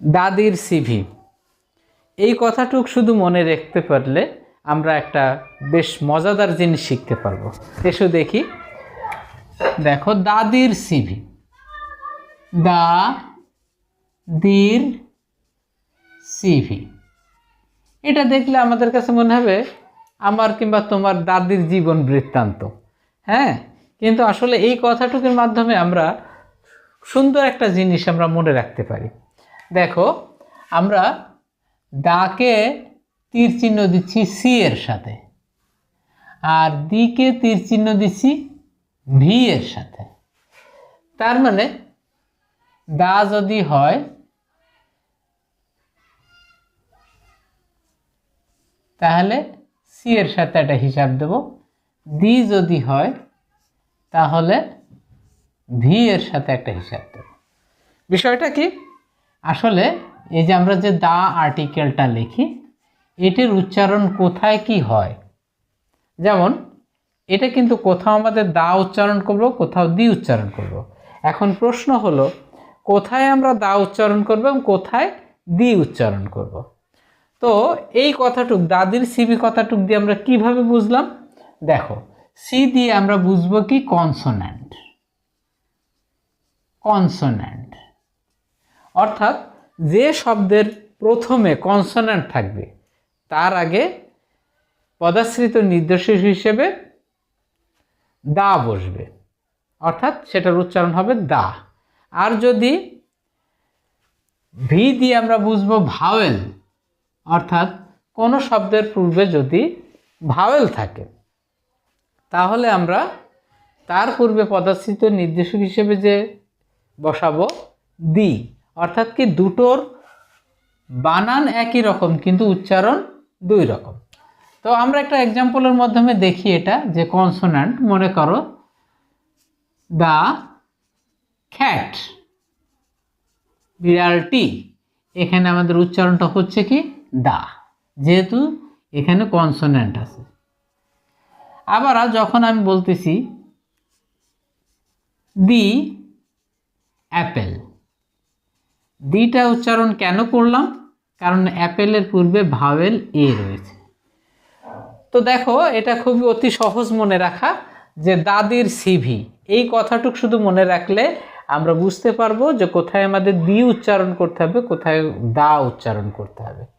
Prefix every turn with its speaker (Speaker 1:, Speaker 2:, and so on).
Speaker 1: দাদির সিভি এই কথাটুক শুধু মনে রাখতে পারলে আমরা একটা বেশ মজাদার জিনিস শিখতে পারব। এসো দেখি। দেখো, দাদির সিভি দা দির সিভি এটা দেখলে আমাদের কাছে মনে হবে আমার কিংবা তোমার দাদির জীবন বৃত্তান্ত। হ্যাঁ কিন্তু আসলে এই কথাটুকুর মাধ্যমে আমরা সুন্দর একটা জিনিস আমরা মনে রাখতে পারি। দেখো, আমরা দাকে তীর চিহ্ন দিচ্ছি সি এর সাথে, আর দিকে তীর চিহ্ন দিচ্ছি ভি এর সাথে। তার মানে দা যদি হয়, তাহলে সি এর সাথে একটা হিসাব দেব। দি যদি হয়, তাহলে ভি এর সাথে একটা হিসাব দেব। বিষয়টা কি? আসলে এই যে আমরা যে দা আর্টিকেলটা লিখি, এটির উচ্চারণ কোথায় কি হয়? যেমন, এটা কিন্তু কোথাও আমাদের দা উচ্চারণ করব, কোথাও দি উচ্চারণ করব। এখন প্রশ্ন হলো, কোথায় আমরা দা উচ্চারণ করব এবং কোথায় দি উচ্চারণ করব। তো এই কথাটুক, দাদির সিবি কথাটুক দিয়ে আমরা কীভাবে বুঝলাম? দেখো সি দিয়ে আমরা বুঝব কি? কনসোন্যান্ট কনসোন্যান্ট অর্থাৎ যে শব্দের প্রথমে কনসোন্যান্ট থাকবে, তার আগে পদাশ্রিত নির্দেশক হিসেবে দা বসবে। অর্থাৎ সেটার উচ্চারণ হবে দা। আর যদি ভি দিয়ে আমরা বুঝব ভাওয়েল, অর্থাৎ কোনো শব্দের পূর্বে যদি ভাওয়েল থাকে, তাহলে আমরা তার পূর্বে পদাশ্রিত নির্দেশক হিসেবে যে বসাবো, দি। অর্থাৎ কি দুটোর বানান একই রকম, কিন্তু উচ্চারণ দুই রকম। তো আমরা একটা এক্সাম্পলের মাধ্যমে দেখি এটা, যে কনসোনান্ট মনে করো, দা খ্যাট বিড়ালটি এখানে আমাদের উচ্চারণটা হচ্ছে কি, দা। যেহেতু এখানে কনসোনেন্ট আছে। আবার যখন আমি বলতেছি, দি অ্যাপেল দিটা উচ্চারণ কেন করলাম? কারণ অ্যাপেলের পূর্বে ভাওয়েল এ রয়েছে। তো দেখো, এটা খুবই অতি সহজ মনে রাখা যে দাদির সিভি। এই কথাটুক শুধু মনে রাখলে আমরা বুঝতে পারব যে কোথায় আমাদের দি উচ্চারণ করতে হবে, কোথায় দা উচ্চারণ করতে হবে।